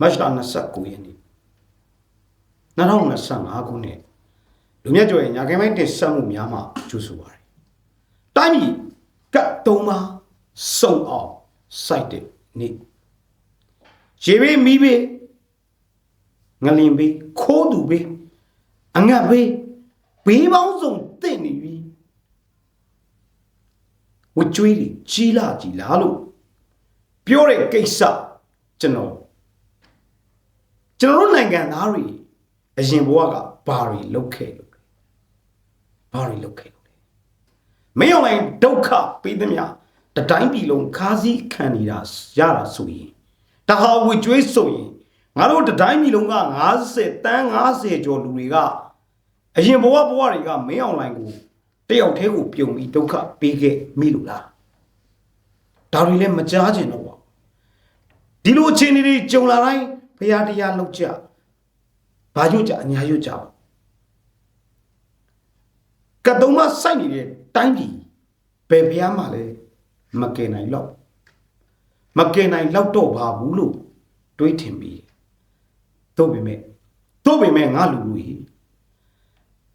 မတ်လ29ရက်နေ့2025ခုနှစ်လူမြတ်ကျော်ရဲ့ညာခိုင်မိုင်းတင်ဆက်မှုများမှာကျူးဆိုပါတယ်။တိုင်းပြည်ကတ်တုံးမှာစုံအောင်စိုက်တဲ့နေ့ရေဘေးမီးဘေးငလင်ဘေးခိုးသူဘေးအငတ်ဘေးဘေးပေါင်းစုံတင့်နေပြီဝကြွေးတွေကြီးလာကြီးလာလို့ပြောတဲ့ကိစ္စကျွန်တော် ကျွန်တော်တို့နိုင်ငံသားတွေအရင်ဘဝကဘာတွေလုပ်ခဲ့လို့လဲဘာတွေလုပ်ခဲ့လို့လဲမင်းအောင်လိုင်းဒုက္ခပေးသမျှတတိုင်းပြည်လုံးခါးစည်းခံနေတာရတာဆိုရင်တဟာဝကြွေးဆိုရင်ငါတို့တတိုင်းပြည်လုံးက90တန်း90ကျော်လူတွေကအရင်ဘဝဘဝတွေကမင်းအောင်လိုင်းကိုတယောက်တည်းကိုပြုံပြီးဒုက္ခပေးခဲ့မိလို့လားဒါတွေလည်းမကြားချင်တော့ပါဘူးဒီလိုအခြေအနေတွေကြုံလာတိုင်း ဘုရားတရားလောက်ကြဘာရွတ်ကြအညာရွတ်ကြပါကတုံးမစိုက်နေတဲ့တိုင်းပြည်ဘယ်ဘုရားမှလည်းမကယ်နိုင်တော့မကယ်နိုင်တော့တော့ပါဘူးလို့တွေးထင်ပြီးတို့ပေမဲ့တို့ပေမဲ့ငါလူလူကြီး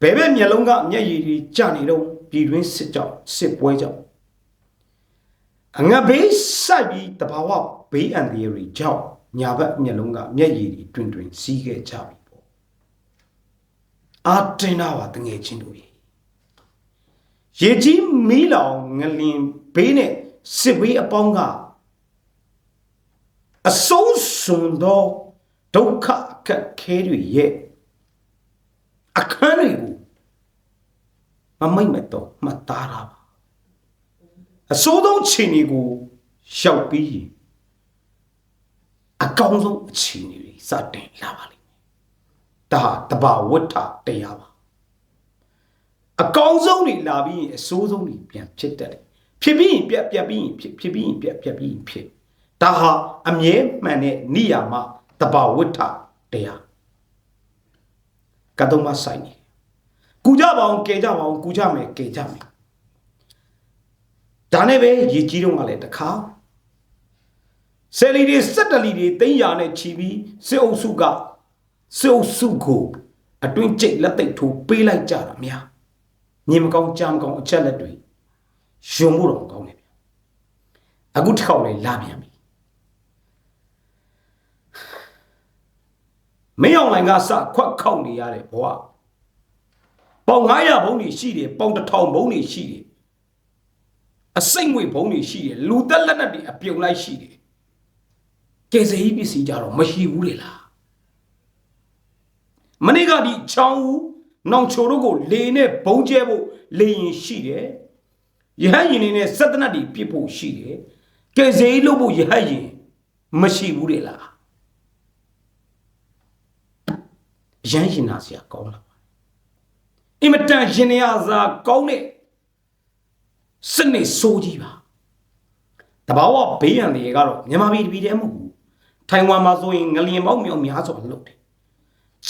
ဘယ်ဘက်မျက်လုံးကမျက်ရည်ကြီးကျနေတော့ပြည်တွင်းစစ်ကြောင့်စစ်ပွဲကြောင့်အငတ်ဘေးစိုက်ပြီးတဘာဝဘေးအန္တရာယ်တွေကြောင့် ညာဘက်မျက်လုံးကမျက်ရည်တွေတွင်တွင်စီးခဲ့ကြပြီပေါ့အာတင်တာပါတငယ်ချင်းတို့ရေရေကြီးမီးလောင်ငလင်ဘေးနဲ့စစ်ဘေးအပေါင်းကအဆုံးစွန်သောဒုက္ခအခက်ခဲတွေရဲ့အခန်းတွေကိုမမိတ်မတော့မှတ်သားတာပါအစိုးဆုံးချိန်တွေကိုရောက်ပြီးရင် အကောင်းဆုံးအခြေအနေတွေစတင်လာပါလိမ့်မယ်ဒါဟာတဘာဝတ္ထတရားပါအကောင်းဆုံးတွေလာပြီးရင်အဆိုးဆုံးတွေပြန်ဖြစ်တတ်တယ်ဖြစ်ပြီးရင်ပြက်ပြက်ပြီးရင်ဖြစ်ဖြစ်ပြီးရင်ပြက်ပြက်ပြီးရင်ဖြစ်ဒါဟာအမြဲမှန်တဲ့နိယာမတဘာဝတ္ထတရားကတုံးမဆိုင်နေကူကြပါအောင်ကဲကြပါအောင်ကူကြမယ်ကဲကြမယ်ဒါနဲ့ပဲရေကြီးတော့ကလည်းတခါ ဆယ်လီတွေစက်တလီတွေတိမ့်ရနဲ့ချီပြီးစစ်အုပ်စုကစစ်အုပ်စုကိုအတွင်းကျိတ်လက်သိပ်ထိုးပေးလိုက်ကြတာများမြင်မကောင်းကြားမကောင်းအချက်လက်တွေယုံမှုတော့ကောင်းတယ်ဗျအခုတစ်ခေါက်လည်းလာပြန်ပြီမင်းအောင်လိုင်ကစခွက်ခောက်နေရတဲ့ဘဝပေါင်900ဘုံတွေရှိတယ်ပေါင်1000ဘုံတွေရှိတယ်အစိမ့်ငွေဘုံတွေရှိတယ်လူသက်လက်နက်တွေအပြုံလိုက်ရှိတယ် ကယ်ဆယ်ရေးပစ္စည်းကြတော့မရှိဘူးလေလားမနေ့ကဒီချောင်းဦးနောင်ချိုတို့ကိုလေနဲ့ဘုံကျဲဖို့လေရင်ရှိတယ်ရဟတ်ရင်တွေနဲ့စက်တနတ်တွေပြစ်ဖို့ရှိတယ်ကယ်ဆယ်ရေးလုပ်ဖို့ရဟတ်ရင်မရှိဘူးလေလားရမ်းရင်နာစရာကောင်းလာပါအင်မတန်ရင်ရစာကောင်းတဲ့စနစ်ဆိုးကြီးပါတဘာဝဘေးရန်တွေကတော့မြန်မာပြည်ပြည်တည်းမဟုတ်ဘူး ထိုင်ဝမ်မှာဆိုရင်ငလျင်ပေါင်းမြောက်များစွာလုပ်တယ်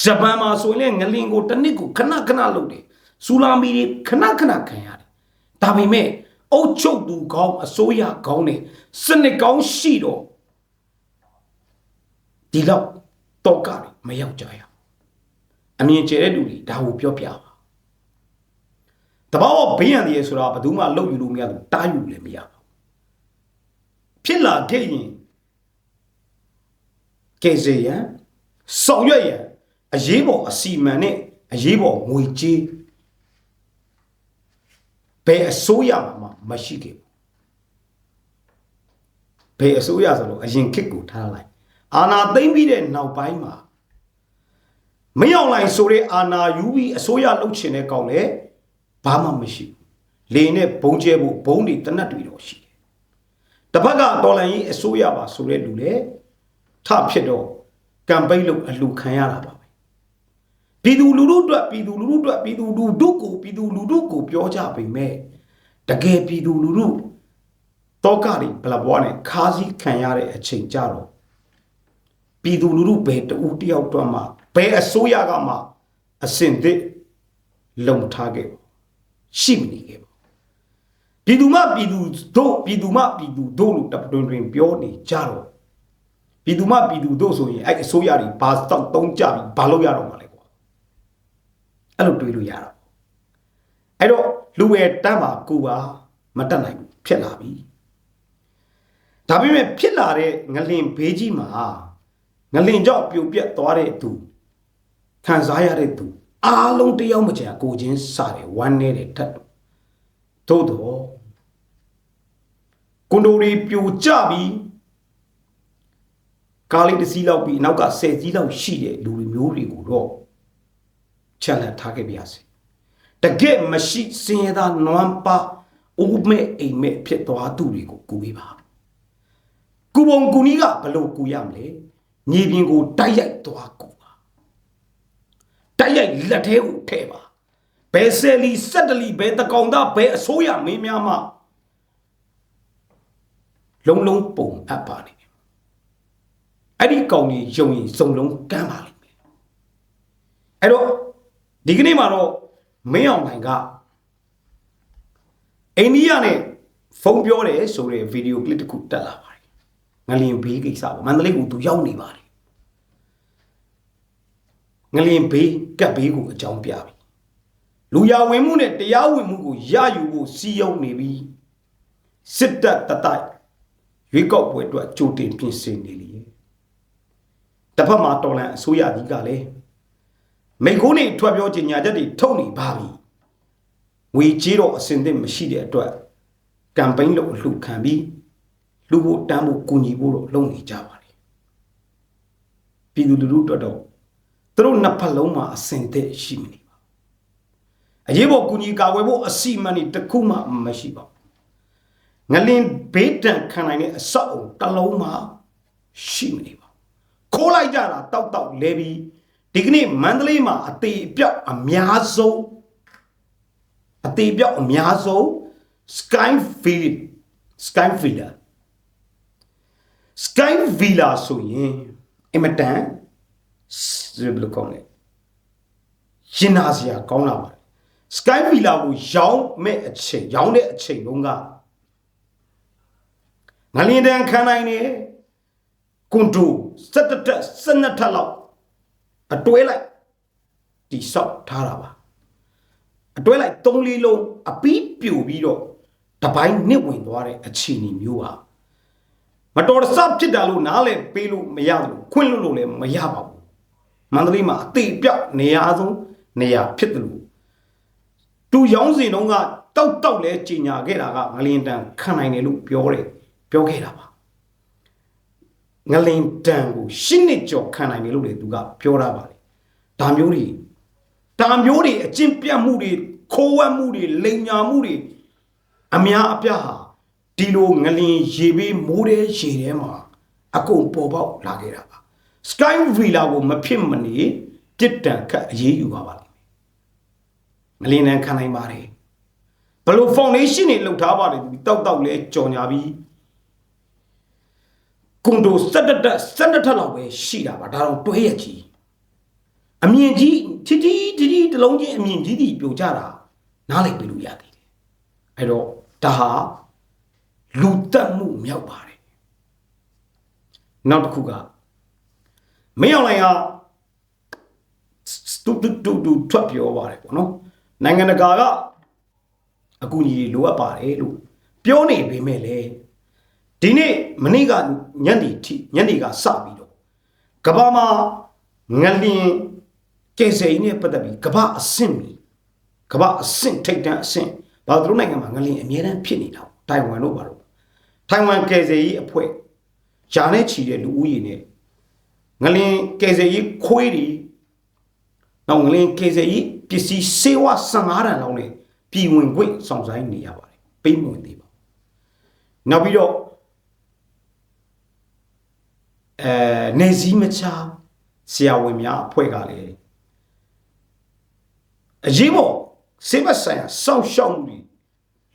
ဂျပန်မှာဆိုရင်လည်းငလျင်ကိုတစ်နှစ်ကိုခဏခဏလုပ်တယ်ဆူလာမီတွေခဏခဏခံရတယ်ဒါပေမဲ့အုတ်ချုပ်သူကောင်းအစိုးရကောင်းနဲ့စနစ်ကောင်းရှိတော့ဒီလောက်တော့ကတွေမရောက်ကြရအမြင်ကျတဲ့လူတွေဒါကိုပြောပြပါတဘာဝဘေးရန်တွေဆိုတာဘယ်သူမှလုပ်ယူလို့မရဘူးတားယူလည်းမရဘူးဖြစ်လာခဲ့ရင် ကဲစေရန်ဆောင်ရွက်ရန်အရေးပေါ်အစီမံနဲ့အရေးပေါ်ငွေကြေးဘယ်အစိုးရမှမရှိခဲ့ဘူးဘယ်အစိုးရဆိုလို့အရင်ခစ်ကိုထားလိုက်အာနာသိမ့်ပြီးတဲ့နောက်ပိုင်းမှာမရောက်လိုက်ဆိုတဲ့အာနာယူပြီးအစိုးရလှုပ်ချင်တဲ့ကောင်လေဘာမှမရှိဘူးလေနဲ့ဘုံကျဲဖို့ဘုံတွေတနတ်တွေတော့ရှိတယ်တစ်ဖက်ကတော်လန်ကြီးအစိုးရပါဆိုတဲ့လူလေ ထဖြစ်တော့ကမ်ပိန်းလုပ်အလှခံရတာပါပဲပြည်သူလူထုအတွက်ပြည်သူလူထုအတွက်ပြည်သူလူထုကိုပြည်သူလူထုကိုပြောကြပေမဲ့တကယ်ပြည်သူလူထုတောကတွေဘလဘွားနဲ့ခါးစည်းခံရတဲ့အချိန်ကြတော့ပြည်သူလူထုဘယ်တူတယောက်တော့မှဘယ်အစိုးရကမှအစင်သစ်လုံထားခဲ့ပါရှိမနေခဲ့ပါပြည်သူမပြည်သူတို့ပြည်သူမပြည်သူတို့လို့တပတွင်တွင်ပြောနေကြတော့ ပြည်သူမပြည်သူတို့ဆိုရင်အဲ့အစိုးရတွေဘာတောက်တုံးကြပြီးဘာလုပ်ရတော့မှာလဲကွာအဲ့လိုတွေးလို့ရတော့အဲ့တော့လူဝယ်တန်းမှာကိုပါမတက်နိုင်ဘူးဖြစ်လာပြီဒါပေမဲ့ဖြစ်လာတဲ့ငလင်ဘေးကြီးမှာငလင်ကြောင့်ပြိုပြက်သွားတဲ့သူခံစားရတဲ့သူအားလုံးတယောက်မကျန်ကိုချင်းစားတယ်ဝမ်းနေတဲ့ထက်သို့တော့ကွန်ဒိုရီပြိုကျပြီး ကားလေးတစ်စီးလောက်ပြီးနောက်က10စီးလောက်ရှိတဲ့လူတွေမျိုးတွေကိုတော့ချက်လက်ထားခဲ့ပြရစီတကယ်မရှိစင်ရသာနွမ်းပါအိုးမဲ့အိမ်မဲ့ဖြစ်သွားသူတွေကိုကူပေးပါကူပုံကူနီးကဘလို့ကူရမလဲမြေပြင်ကိုတိုက်ရိုက်သွားကူပါတိုက်ရိုက်လက်ထဲကိုထည့်ပါဘယ်ဆယ်လီစက်တလီဘယ်တကောင်သားဘယ်အစိုးရမင်းများမှလုံးလုံးပုံအပ်ပါနေ အဲ့ဒီကောင်ကြီးယုံရင်စုံလုံးကမ်းပါလိမ့်မယ်အဲ့တော့ဒီကနေ့မှာတော့မင်းအောင်နိုင်ကအိန္ဒိယနဲ့ဖုန်းပြောတယ်ဆိုတဲ့ဗီဒီယိုကလစ်တစ်ခုတက်လာပါတယ်ငလျင်ဘေးကိစ္စပေါ့မန္တလေးကသူရောက်နေပါတယ်ငလျင်ဘေးကပ်ဘေးကိုအကြောင်းပြပြီလူရဝင်မှုနဲ့တရားဝင်မှုကိုရယူဖို့စီယုံနေပြီးစစ်တပ်တတိုက်ရွေးကောက်ပွဲအတွက်ကြိုတင်ပြင်ဆင်နေလေ တစ်ဖက်မှာတော်လန်အစိုးရကြီးကလည်းမိခိုးနေထွက်ပြောချင်ညာချက်တွေထုတ်နေပါပြီငွေကြေးတော့အစင်သင့်မရှိတဲ့အတွက်ကမ်ပိန်းလုပ်အလှခံပြီးလူဖို့တန်းဖို့ကူညီဖို့တော့လုပ်နေကြပါတယ်ပြည်သူလူထုအတွက်တော့သူတို့နှစ်ဖက်လုံးမှာအစင်သင့်ရှိမနေပါအရေးပေါ်ကူညီကာကွယ်ဖို့အစီအမံတွေတစ်ခုမှမရှိပါဘူးငလင်ဘေးတန်ခံနိုင်တဲ့အဆောက်အုံတစ်လုံးမှရှိမနေပါ ခိုးလိုက်ကြတာတောက်တောက်လဲပြီးဒီကနေ့မန္တလေးမှာအသေးအပြောက်အများဆုံးအသေးအပြောက်အများဆုံး Skyfield Skyfield Skyvilla ဆိုရင်အင်မတန်ဘယ်လိုကောင်းလဲရင်နာစရာကောင်းလာပါတယ် Skyvilla ကိုရောင်းမဲ့အချိန်ရောင်းတဲ့အချိန်တုန်းကငလင်းတန်းခံနိုင်တယ် ကွန်ဒို17တက်12ထပ်လောက်အတွဲလိုက်တိဆောက်ထားတာပါအတွဲလိုက်3လေးလုံးအပီးပြိုပြီးတော့တပိုင်းနစ်ဝင်သွားတဲ့အခြေအနေမျိုးပါမတော်တဆဖြစ်တာလို့နားလဲပေးလို့မရဘူးခွင့်လို့လို့လည်းမရပါဘူးမန္တလေးမှာအသေးပြောက်နေရာဆုံးနေရာဖြစ်တယ်လို့သူရောင်းစင်တုန်းကတောက်တောက်လဲကြီးညာခဲ့တာကငလင်တန်ခံနိုင်တယ်လို့ပြောတယ်ပြောခဲ့တာပါ ငလင်တန်ကိုရှင်းနှစ်ကျော်ခံနိုင်တယ်လို့လေသူကပြောတာပါလေဒါမျိုးတွေဒါမျိုးတွေအကျင့်ပြတ်မှုတွေခိုးဝှက်မှုတွေလိန်ညာမှုတွေအများအပြားဟာဒီလိုငလင်ရေဘေးမိုးတဲ့ရေထဲမှာအကုန်ပေါ်ပေါက်လာခဲ့တာပါ Sky Villa ကိုမဖြစ်မနေပြစ်ဒဏ်ခတ်အရေးယူပါပါလိမ့်မယ်ငလင်နံခံနိုင်ပါတယ်ဘလို့ foundation တွေလှုပ်ထားပါတယ်ဒီတောက်တောက်လဲကြော်ညာပြီး ကွန်ဒိုဆက်တက်တက်ဆက်တက်ထက်လောက်ပဲရှိတာပါဒါတော့တွဲရကြီးအမြင့်ကြီးတီတီတီတီတလုံးချင်းအမြင့်ကြီးတီပြိုကြတာနားလိုက်ပြလို့ရသေးတယ်အဲ့တော့ဒါဟာလူတက်မှုမြောက်ပါတယ်နောက်တစ်ခုကမင်းအောင်လိုင်ကတူတူတူတူထွက်ပြောပါတယ်ပေါ့နော်နိုင်ငံတကာကအကူအညီလိုအပ်ပါတယ်လို့ပြောနေပေမဲ့လည်း ဒီနေ့မနေ့ကညနေထိညနေကစပြီးတော့ကဘာမှာငလင်ကဲစိန်နဲ့ပတ်သက်ပြီးကဘာအဆင့်မီကဘာအဆင့်ထိတ်တန်းအဆင့်ဘာလို့နိုင်ငံမှာငလင်အများတန်းဖြစ်နေတာတိုင်ဝမ်လို့ပါတော့ထိုင်ဝမ်ကယ်ဆယ်ရေးအဖွဲ့ယာနဲ့ချီတဲ့လူဦးရေနဲ့ငလင်ကယ်ဆယ်ရေးခွေးတွေနောက်ငလင်ကယ်ဆယ်ရေးပစ္စည်းစေဝါ15တန်လောက်နဲ့ပြည်ဝင်ခွင့်ဆောင်ဆိုင်နေရပါတယ်ပေးမဝင်သေးပါနောက်ပြီးတော့ အဲနေစည်းမချဆရာဝန်များအဖွဲ့ကလည်းအရေးပေါ်စေဘဆိုင်ရာစောင့်ရှောက်မှုတွေ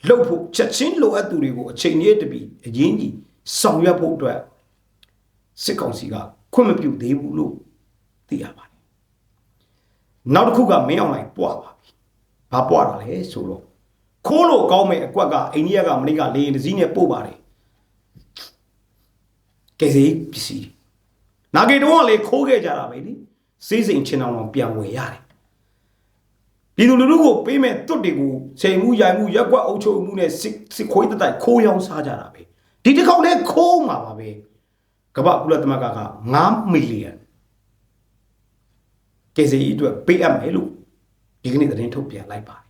လှုပ်ဖို့ချက်ချင်းလိုအပ်သူတွေကိုအချိန်ကြီးတပြီအရင်ကြီးဆောင်ရွက်ဖို့အတွက်စစ်ကောင်စီကခွင့်မပြုသေးဘူးလို့သိရပါတယ်နောက်တစ်ခုကမင်းအောင်လိုက်ပွားပါပြီဘာပွားတာလဲဆိုတော့ခိုးလို့ကောင်းမဲ့အကွက်ကအိန္ဒိယကမနေ့ကလေရင်တစ်စီးနဲ့ပို့ပါတယ် ကဲစီပစ္စည်းနာဂေတုံးကလေခိုးခဲ့ကြတာပဲလေစေးစိမ်ချင်းအောင်ပြန်ဝယ်ရတယ်ပြည်သူလူထုကိုပေးမဲ့တွတ်တွေကိုချိန်မှုရိုင်မှုရက်ကွက်အုပ်ချုပ်မှုနဲ့စစ်စစ်ခွေးတိုက်ခိုးရောင်းစားကြတာပဲဒီတစ်ခေါက်နဲ့ခိုးမှာပါပဲကမ္ဘာကုလသမဂ္ဂက9မီလီယံကေစီအတွက်ပေးအပ်မယ်လို့ဒီကနေ့သတင်းထုတ်ပြန်လိုက်ပါတယ်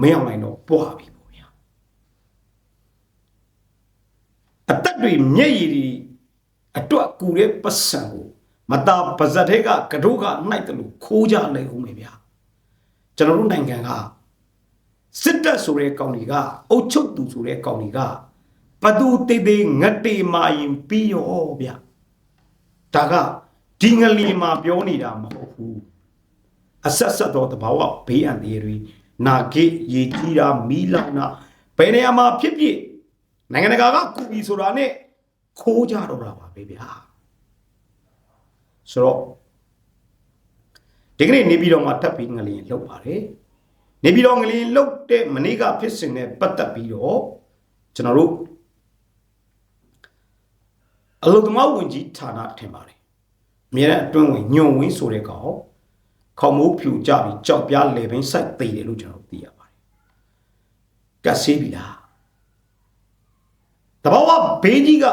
မင်းအောင်နိုင်တော့ပွားပြီပေါ့ဗျာ အသက်တွေမျက်ရည်တွေအတွက်ကူတဲ့ပတ်စံကိုမတာပါဇက်ထဲကကတို့ကနှိုက်တယ်လို့ခိုးကြလိုက်ဦးမယ်ဗျာကျွန်တော်တို့နိုင်ငံကစစ်တပ်ဆိုတဲ့ကောင်တွေကအုတ်ချုပ်သူဆိုတဲ့ကောင်တွေကဘသူတေးသေးငတ်တေမာရင်ပြီးရောဗျာဒါကဒီငလီမှာပြောနေတာမဟုတ်ဘူးအဆက်ဆက်သောတဘာဝဘေးအန္တရာယ်တွေနာဂိရေကြီးတာမီးလောင်တာဘယ်နေရာမှာဖြစ်ဖြစ် နိုင်ငံတကာကကူပြီးဆိုတာနဲ့ခိုးကြတော့တာပါပဲဗျာဆိုတော့ဒီကနေ့နေပြည်တော်မှာတက်ပြီးငလျင်လှုပ်ပါတယ်နေပြည်တော်ငလျင်လှုပ်တဲ့မနေ့ကဖြစ်စဉ်နဲ့ပတ်သက်ပြီးတော့ကျွန်တော်တို့အလုသမားဝင်ကြီးဌာနထင်ပါတယ်အများနဲ့အတွင်းဝင်ညွန်ဝင်းဆိုတဲ့ကောင်ခေါမိုးဖြူကြပြီးကြောက်ပြားလေပင်စိုက်သိတယ်လို့ကျွန်တော်သိရပါတယ်ကတ်ဆေးပြီလား တဘာဝဘေးကြီးက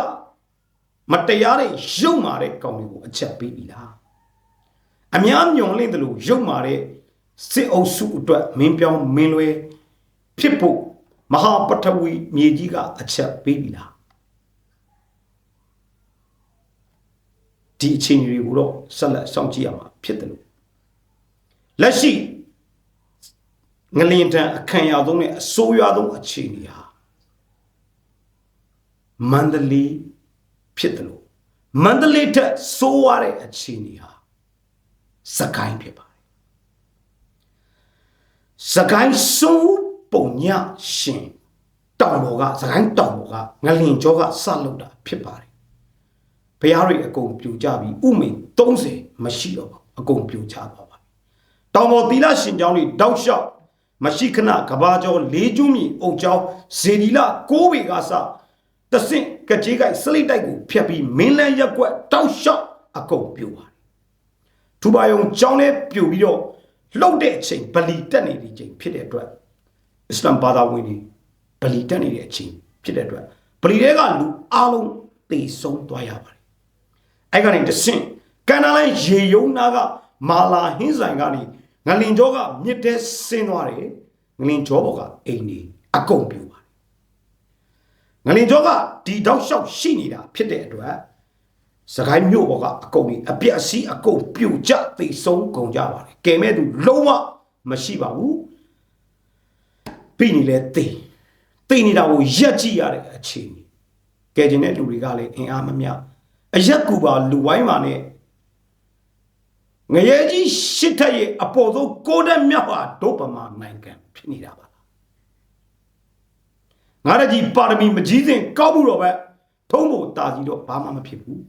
မတရားတဲ့ရုပ်မာတဲ့ကောင်တွေကိုအချက်ပေးပြီလားအများညွန်လင့်တယ်လို့ရုပ်မာတဲ့စစ်အုပ်စုအတွက်မင်းပြောင်းမင်းလွဲဖြစ်ဖို့မဟာပထဝီမြေကြီးကအချက်ပေးပြီလားဒီအချိန်တွေကိုတော့ဆက်လက်စောင့်ကြည့်ရမှာဖြစ်တယ်လို့လက်ရှိငလင်တန်အခမ်းအရာဆုံးနဲ့အဆိုးရွားဆုံးအခြေအနေဟာ မန္တလေးဖြစ်တယ်လို့မန္တလေးထက်ဆိုးရတဲ့အခြေအနေဟာစကိုင်းဖြစ်ပါတယ်စကိုင်းဆိုးပုံညရှင်တောင်ပေါ်ကစကိုင်းတောင်ပေါ်ကငလင်ကျောကဆလုတ်တာဖြစ်ပါတယ်ဘုရားတွေအကုန်ပြူကြပြီးဥမိန်30မရှိတော့ပါဘူးအကုန်ပြူချသွားပါပြီတောင်ပေါ်သီလရှင်ကျောင်းတွေတောက်လျှောက်မရှိခဏကဘာကျော်လေးကျွမြေအုတ်ကျောင်းဇေဒီလ6ဝေကစ တဆင့်ကကြေးကိုက်စလိတ်တိုက်ကိုဖျက်ပြီးမင်းလန်းရက်ကွက်တောက်လျှောက်အကုန်ပြူပါတယ်ထူပါယုံကျောင်းထဲပြူပြီးတော့လှုပ်တဲ့အချိန်ဗလီတက်နေတဲ့အချိန်ဖြစ်တဲ့အတွက်အစ္စလမ်ဘာသာဝင်တွေဗလီတက်နေတဲ့အချိန်ဖြစ်တဲ့အတွက်ဗလီတွေကလူအလုံးတေဆုံးသွားရပါတယ်အဲ့ကနေတဆင့်ကန်နာလိုင်းရေယုံနာကမာလာဟင်းဆိုင်ကနေငလင်ကျောကမြစ်တဲဆင်းသွားတယ်ငလင်ကျောဘောကအိမ်နေအကုန်ပြူပါတယ် ငလင်ကျောကဒီတောက်လျှောက်ရှိနေတာဖြစ်တဲ့အတွက်စကိုင်းမြို့ဘောကအကုန်ကြီးအပြက်အစီးအကုန်ပြူကျသိဆုံးကုန်ကြပါတယ်ကဲမဲ့သူလုံးဝမရှိပါဘူးပြီးနေလဲသိသိနေတာကိုရက်ကြည့်ရတဲ့အခြေအနေကဲကျင်တဲ့လူတွေကလည်းအင်အားမမျှအရက်ကူပါလူဝိုင်းပါနဲ့ငရဲကြီးရှစ်ထက်ရဲ့အပေါ်ဆုံးကိုးတဲ့မြောက်ဟာဒုပမာနိုင်ငံဖြစ်နေတာပါ ငါရကြီးပါရမီမကြီးစဉ်ကောက်မှုတော့ပဲထုံးဖို့တာစီတော့ဘာမှမဖြစ်ဘူး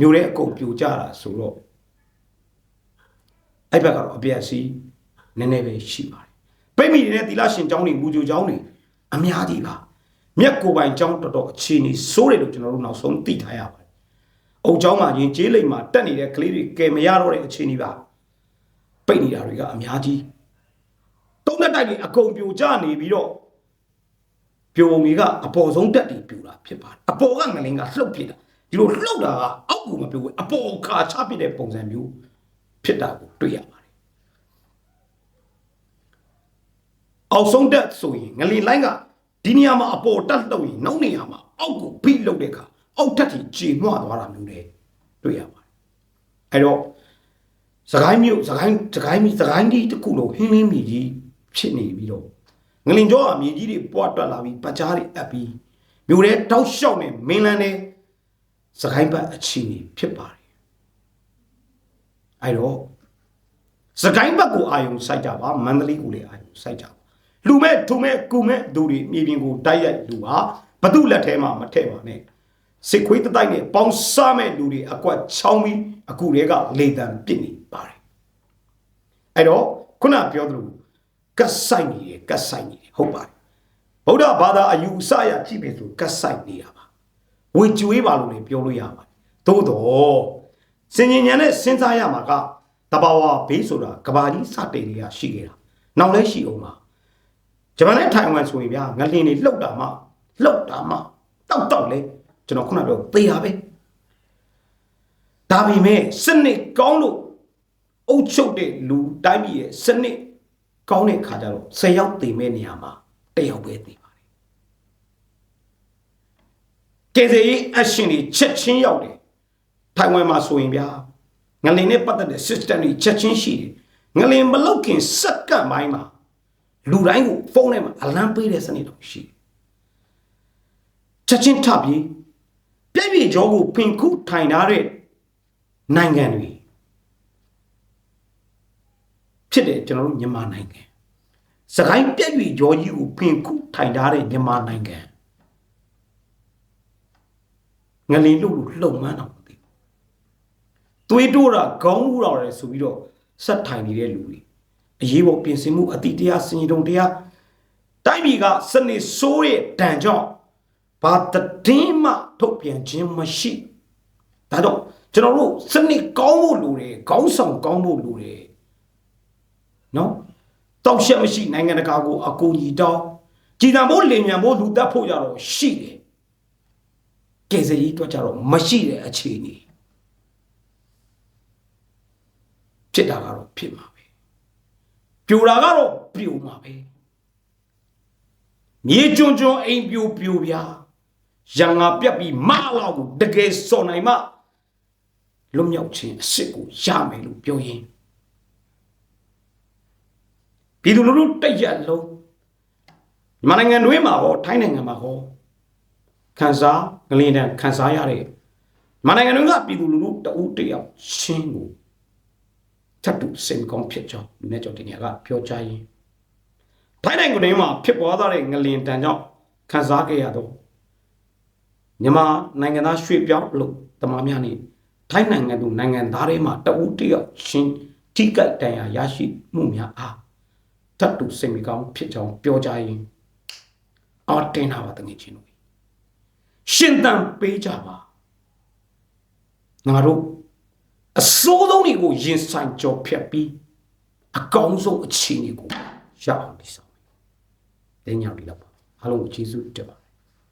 မျိုးတဲ့အကုန်ပြိုကျတာဆိုတော့အဲ့ဘက်ကတော့အပြည့်အစည်းနည်းနည်းပဲရှိပါတယ်ပိတ်မိနေတဲ့သီလရှင်ကျောင်းတွေမူကြိုကျောင်းတွေအများကြီးပါမြက်ကိုပိုင်ကျောင်းတော်တော်အခြေအနေစိုးတယ်လို့ကျွန်တော်တို့နောက်ဆုံးသိထားရပါတယ်အုပ်ကျောင်းမှာရင်ကျေးလိမ်မှာတက်နေတဲ့ကလေးတွေကယ်မရတော့တဲ့အခြေအနေပါပိတ်နေတာတွေကအများကြီးသုံးသက်တိုက်တွေအကုန်ပြိုကျနေပြီးတော့ ပြိုုံတွေကအပေါ်ဆုံးတက်တွေပြိုတာဖြစ်ပါတယ်အပေါ်ကငလင်ကလှုပ်ဖြစ်တာဒီလိုလှုပ်တာကအောက်ကိုမပြိုဘူးအပေါ်ခါချပစ်တဲ့ပုံစံမျိုးဖြစ်တာကိုတွေ့ရပါတယ်အောက်ဆုံးတက်ဆိုရင်ငလင်လိုင်းကဒီနေရာမှာအပေါ်တက်လှုပ်ရင်နောက်နေရာမှာအောက်ကိုဖိလှုပ်တဲ့အခါအောက်ထက်ကြီးကြေမွသွားတာမျိုးတွေတွေ့ရပါတယ်အဲ့တော့စကိုင်းမြို့စကိုင်းစကိုင်းမြို့စကိုင်းကြီးတစ်ခုလုံးဟင်းလင်းမြေကြီးဖြစ်နေပြီးတော့ ငလင်ကျော်အမြေကြီးတွေပွားတွက်လာပြီးပကြားတွေအပ်ပြီးမြို့ထဲတောက်လျှောက်နေမင်းလန်းနေစကိုင်းဘက်အခြေအနေဖြစ်ပါတယ်အဲ့တော့စကိုင်းဘက်ကိုအာယုံစိုက်ကြပါမန္တလေးကိုလည်းအာယုံစိုက်ကြပါလူမဲ့ထုံမဲ့ကုမဲ့သူတွေမြေပြင်ကိုတိုက်ရိုက်လူပါဘသူလက်ထဲမှာမထည့်ပါနဲ့စစ်ခွေးတတိုက်နဲ့ပေါင်းစားမဲ့လူတွေအကွက်ချောင်းပြီးအခုတည်းကလေတံပစ်နေပါတယ်အဲ့တော့ခုနပြောသလို ကတ်ဆိုင်နေတယ်ကတ်ဆိုင်နေတယ်ဟုတ်ပါတယ်ဗုဒ္ဓဘာသာအယူအဆအရကြည့်ပြီဆိုကတ်ဆိုင်နေတာပါဝဝေကျွေးပါလို့လည်းပြောလို့ရပါတယ်သို့တော့စင်ញင်ညာနဲ့စဉ်းစားရမှာကတဘာဝဘေးဆိုတာကဘာကြီးစတဲ့တွေကရှိခဲ့တာနောက်လည်းရှိအောင်ပါဂျပန်နဲ့ထိုင်ဝမ်ဆိုရင်ဗျာငလျင်တွေလှုပ်တာမှလှုပ်တာမှတောက်တောက်လေကျွန်တော်ခုနပြောသေတာပဲဒါပေမဲ့စနစ်ကောင်းလို့အုပ်ချုပ်တဲ့လူတိုင်းပြည်ရဲ့စနစ် ကောင်းတဲ့ခါကျတော့10ယောက်သေမဲ့နေရာမှာတစ်ယောက်ပဲသေပါတယ်ကယ်ဆယ်ရေးအရှင်တွေချက်ချင်းရောက်တယ်ထိုင်ဝမ်မှာဆိုရင်ဗျာငလင်နဲ့ပတ်သက်တဲ့ system တွေချက်ချင်းရှိတယ်ငလင်မလောက်ခင်စက္ကန့်ပိုင်းမှာလူတိုင်းကိုဖုန်းထဲမှာအလံပေးတဲ့စနစ်တော့ရှိတယ်ချက်ချင်းထပ်ပြီးပြည့်ပြည့်ကြောကိုဖင်ခုထိုင်ထားတဲ့နိုင်ငံတွေ ဖြစ်တယ်ကျွန်တော်တို့မြန်မာနိုင်ငံစကိုင်းပြည့်ပြည့်ကြောကြီးကိုဖင်ခုထိုင်ထားတဲ့မြန်မာနိုင်ငံငလင်လို့လှုပ်မှန်းတော့မသိဘူးသွေးတိုးတာခေါင်းဦးတော်တယ်ဆိုပြီးတော့ဆက်ထိုင်နေတဲ့လူတွေအရေးပေါ်ပြင်ဆင်မှုအတိတရားစင်ကြုံတရားတိုင်းပြည်ကစနစ်ဆိုးရဲ့တန်ကြောင့်ဘာတည်င်းမှထုတ်ပြန်ခြင်းမရှိဒါတော့ကျွန်တော်တို့စနစ်ကောင်းဖို့လိုတယ်ခေါင်းဆောင်ကောင်းဖို့လိုတယ်နော် တောက်ချက်မရှိနိုင်ငံတကာကိုအကူအညီတောင်းကြည်တံဖို့လင်မြန်ဖို့လူတက်ဖို့ကြတော့ရှိတယ်ကယ်ဆယ်ရေးအတွက်ကြတော့မရှိတဲ့အခြေအနေဖြစ်တာကတော့ဖြစ်မှာပဲပြိုတာကတော့ပြိုမှာပဲမြေကျွန်းကျွန်းအိမ်ပြိုပြိုပြာရံငါပြက်ပြီးမလောက်ကိုတကယ်စော်နိုင်မှလွတ်မြောက်ခြင်းအစ်စ်ကိုရမယ်လို့ပြောရင် ပြည်သူလူထုတိုက်ရလုံးမြန်မာနိုင်ငံတွင်းမှာဟောထိုင်းနိုင်ငံမှာဟောခန်းစားငလင်းတန်ခန်းစားရတဲ့မြန်မာနိုင်ငံတွင်းကပြည်သူလူထုတအူးတယောက်ချင်းကိုထပ်တူစင်ကောင်းဖြစ်ကြောင်းဒီနေ့ကြောင့်ဒီနေ့ကပြောကြရင်ထိုင်းနိုင်ငံတွင်းမှာဖြစ်ပွားတဲ့ငလင်တန်ကြောင့်ခန်းစားခဲ့ရတော့မြန်မာနိုင်ငံသားရွှေ့ပြောင်းလို့တမများနေထိုင်းနိုင်ငံသူနိုင်ငံသားတွေမှာတအူးတယောက်ချင်းထိကြိုက်တန်ရာရရှိမှုများအား ထပ်တူစိတ်မကောင်းဖြစ်ကြောင်းပြောကြရင်အော်တင်တာပါတငယ်ချင်းတို့ရှင်တန်ပေးကြပါငါတို့အစိုးဆုံးတွေကိုရင်ဆိုင်ကြော်ဖြတ်ပြီးအကောင်းဆုံးအခြေအနေကိုရအောင်ဒီဆောင်တယ်။ညောင်ဒီတော့အားလုံးကိုကျေးဇူးတင်ပါ